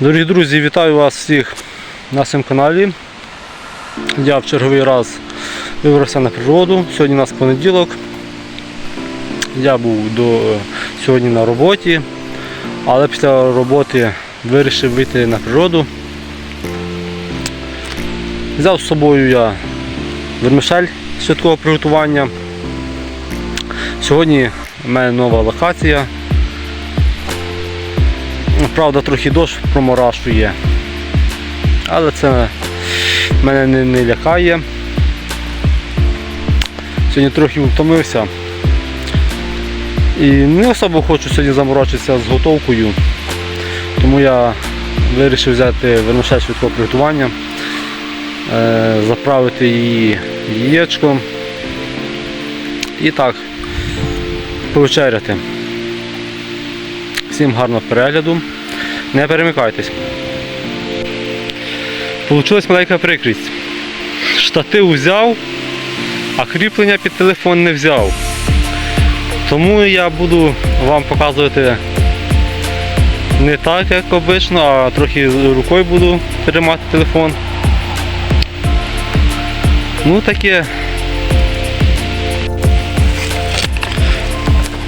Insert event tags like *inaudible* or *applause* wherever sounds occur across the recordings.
Дорогі друзі, вітаю вас всіх на цьому каналі. Я в черговий раз вибрався на природу. Сьогодні у нас понеділок. Я був до сьогодні на роботі, але після роботи вирішив вийти на природу. Взяв з собою я вермишель швидкого приготування. Сьогодні в мене нова локація. Правда, трохи дощ проморашує, але це мене не, не лякає. Сьогодні трохи втомився і не особо хочу сьогодні заморочитися з готовкою, тому я вирішив взяти вермишель швидкого приготування, е, заправити її яєчком і так повечеряти. Всім гарного перегляду. Не перемикайтесь. Получилась маленька прикрість. Штатив взяв, а кріплення під телефон не взяв. Тому я буду вам показувати не так, як обично, а трохи рукою буду тримати телефон. Ну таке.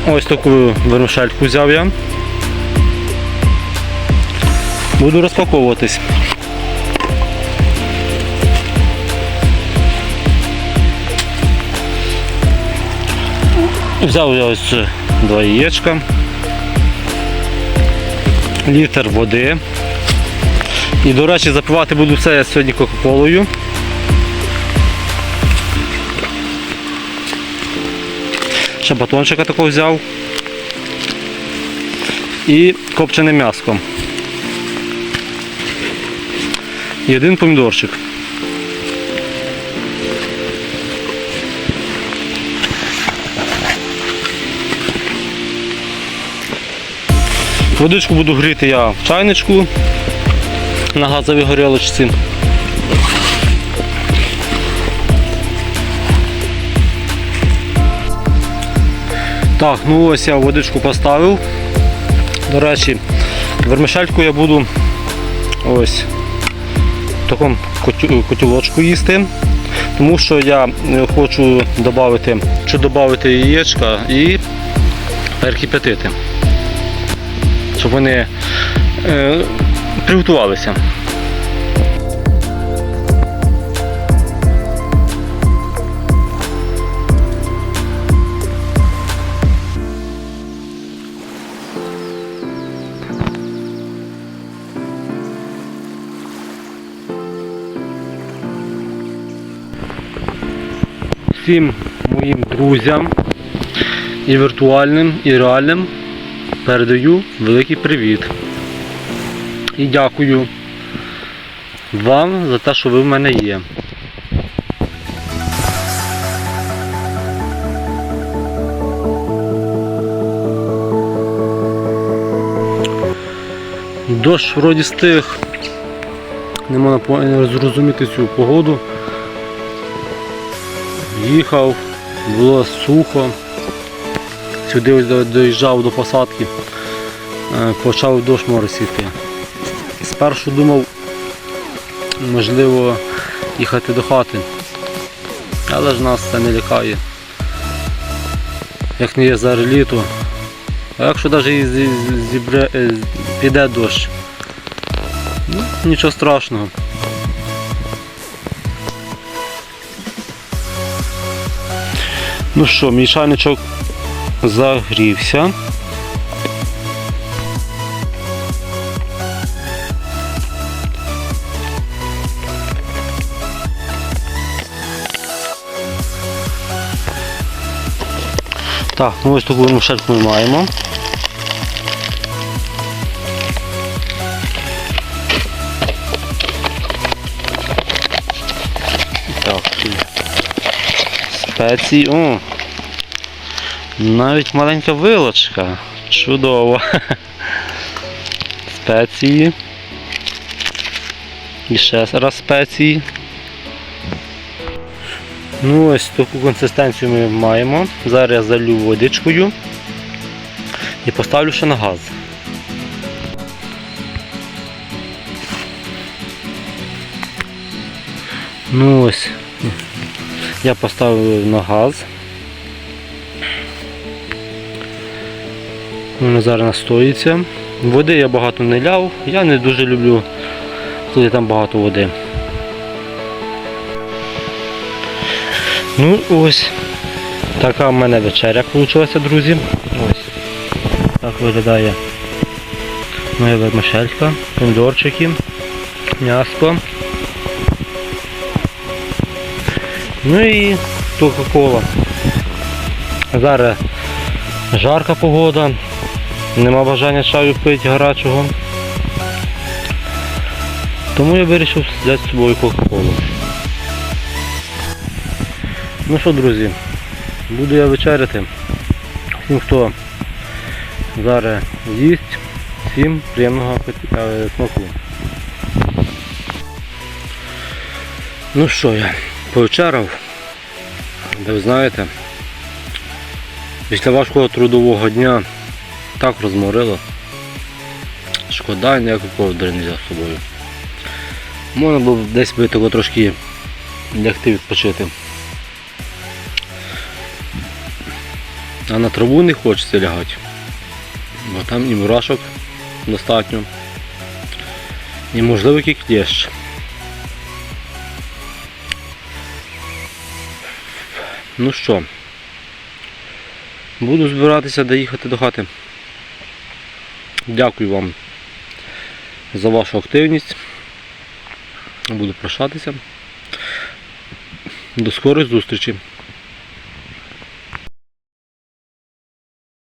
Ось таку вермишельку взяв я. Буду розпаковуватись. Взяв я ось два яєчка, літр води. І, до речі, запивати буду все сьогодні Кока-Колою. Ще батончика такого взяв. І копчене м'яско. І один помідорчик. Водичку буду гріти я в чайничку на газовій горілочці. Так, ну ось я водичку поставив. До речі, вермишельку я буду ось такому котілочку їсти, тому що я е, хочу додати, чи додати яєчка і перекип'ятити, щоб вони е, приготувалися. Всім моїм друзям і віртуальним, і реальним передаю великий привіт. І дякую вам за те, що ви в мене є. Дощ вроді стих. Не можна зрозуміти цю погоду. Їхав, було сухо. Сюди доїжджав до посадки, е, почав дощ моросити. Спершу думав, можливо, їхати до хати. Але ж нас це не лякає. Як не є зараз літо. А якщо навіть е, піде дощ, ну, нічого страшного. Ну що, мій чайничок загрівся. Так, ну ось таку мушельку ми маємо. Так, спецій. О! Навіть маленька вилочка. Чудово. *laughs* Спеції. І ще раз спеції. Ну Ось таку консистенцію ми маємо. Зараз я залю водичкою і поставлю ще на газ. Ну ось. Я поставив на газ. Воно зараз настоїться. Води я багато не ляв. Я не дуже люблю, коли там багато води. Ну ось. Така в мене вечеря вийшла, друзі. Ось. Так виглядає моя вермишелька, помідорчики, м'ясо. Ну і Кока-Кола. Зараз жарка погода, нема бажання чаю пити гарячого. Тому я вирішив взяти з собою Кока-Колу. Ну що, друзі, буду я вечеряти. Всім, хто зараз їсть, всім приємного е, смаку. Ну що я, повечеряв, де ви знаєте, після важкого трудового дня так розморило. Шкода, ніякої ковдри не взяв з собою. Можна було десь би того трошки лягти відпочити. А на траву не хочеться лягати. Бо там і мурашок достатньо. І можливо який клещ. Ну що, буду збиратися доїхати до хати. Дякую вам за вашу активність. Буду прощатися. До скорої зустрічі.